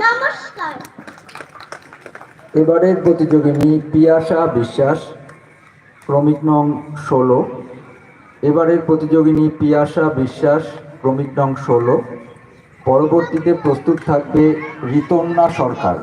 নমস্কার। এবারের প্রতিযোগিনী পিয়াসা বিশ্বাস, ক্রমিক নং ষোলো। এবারের প্রতিযোগিনী পিয়াসা বিশ্বাস, ক্রমিক নং ষোলো। পরবর্তীতে প্রস্তুত থাকবে ঋতন্যা সরকার।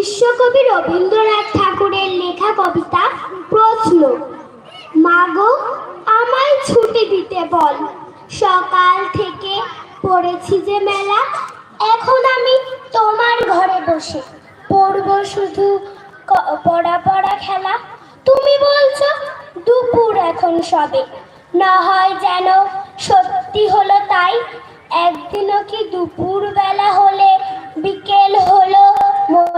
বিশ্বকবি রবীন্দ্রনাথ ঠাকুরের লেখা কবিতা প্রশ্ন। মাগো, আমায় ছুটি দিতে বল। সকাল থেকে পড়েছি যে মেলা, এখন আমি তোমার ঘরে বসে। পড়ব শুধু পড়া পড়া খেলা। তুমি বলছো, দুপুর এখন সবে। না হয় যেন সত্যি হলো তাই। একদিনও কি দুপুর বেলা হলে, বিকেল হলো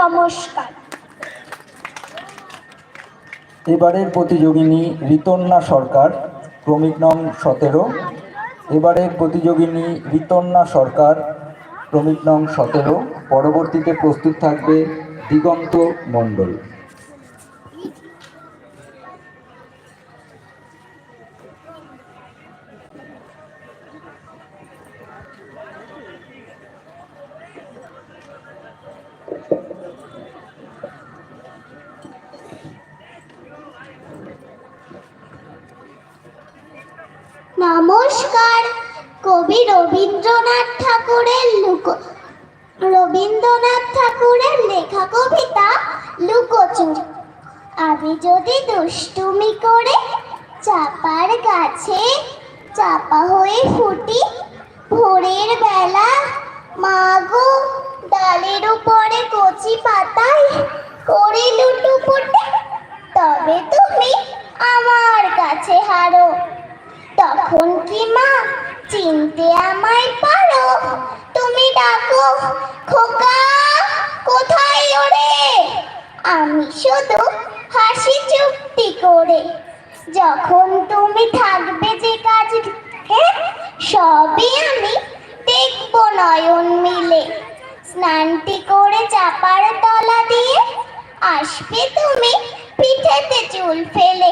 নমস্কার। এবারের প্রতিযোগিনী ঋতন্না সরকার, ক্রমিক নং সতেরো। এবারের প্রতিযোগিনী ঋতন্না সরকার, ক্রমিক নং সতেরো। পরবর্তীতে প্রস্তুত থাকবে দিগন্ত মণ্ডল। নমস্কার। কবি রবীন্দ্রনাথ ঠাকুরের লুক রবীন্দ্রনাথ ঠাকুরের লেখা কবিতা লুকোচুরি। আমি যদি দুষ্টুমি করে চাপার গাছে চাপা হয়ে ফুটি, ভোরের বেলা মাগো ডালের উপরে কচি পাতায় করে লুটু ফুটে, তবে তুমি আমার কাছে হারো। তখন কি মা? চিনতে আমায় পারো? তুমি ডাকো, খোকা, কোথায় ওরে? আমি শুধু হাসি চুক্তি করে। যখন তুমি থাকবে যে কাজ সবই আমি দেখব নয়ন মিলে। স্নানটি করে চাপার তলা দিয়ে আসবে তুমি পিঠেতে চুল ফেলে।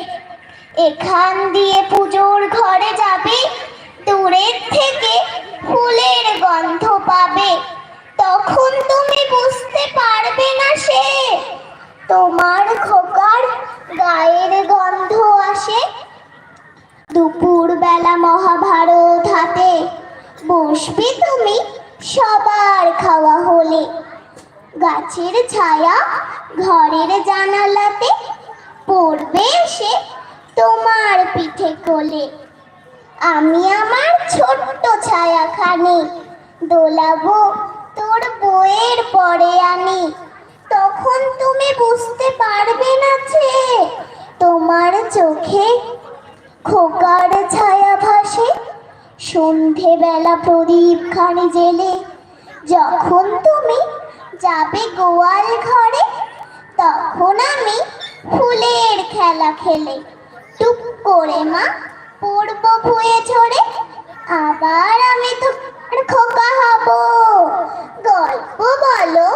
এখান দিয়ে পুজোর ঘরে যাবে, দূরের থেকে ফুলের গন্ধ পাবে। তখন তুমি বুঝতে পারবে না সে, তোমার খোকার গায়ের গন্ধ আসে। দুপুর বেলা মহাভারত হাতে বসবে তুমি সবার খাওয়া হলে। গাছের ছায়া ঘরের জানালাতে পড়বে এসে তোমার পিঠে কোলে। আমি আমার ছোট্ট ছায়াখানে দোলাবো, তোর বইয়ের পরে আনি। তখন তুমি বুঝতে পারবে না যে তোমার চোখে খোকার ছায়া ভাসে। সন্ধেবেলা প্রদীপ খানি জেলে, যখন তুমি যাবে গোয়াল ঘরে, তখন আমি ফুলের খেলা খেলে। টুক করে, মা। পড়ব ভুয়ে ঝরে আবার আমি তো খোকা হব। গল্প বলো,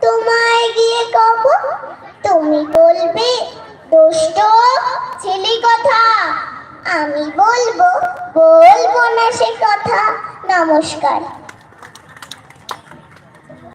তোমায় গিয়ে কব। তুমি বলবে, দুষ্ট ছেলে কথা। আমি বলব বলব না সে কথা। নমস্কার।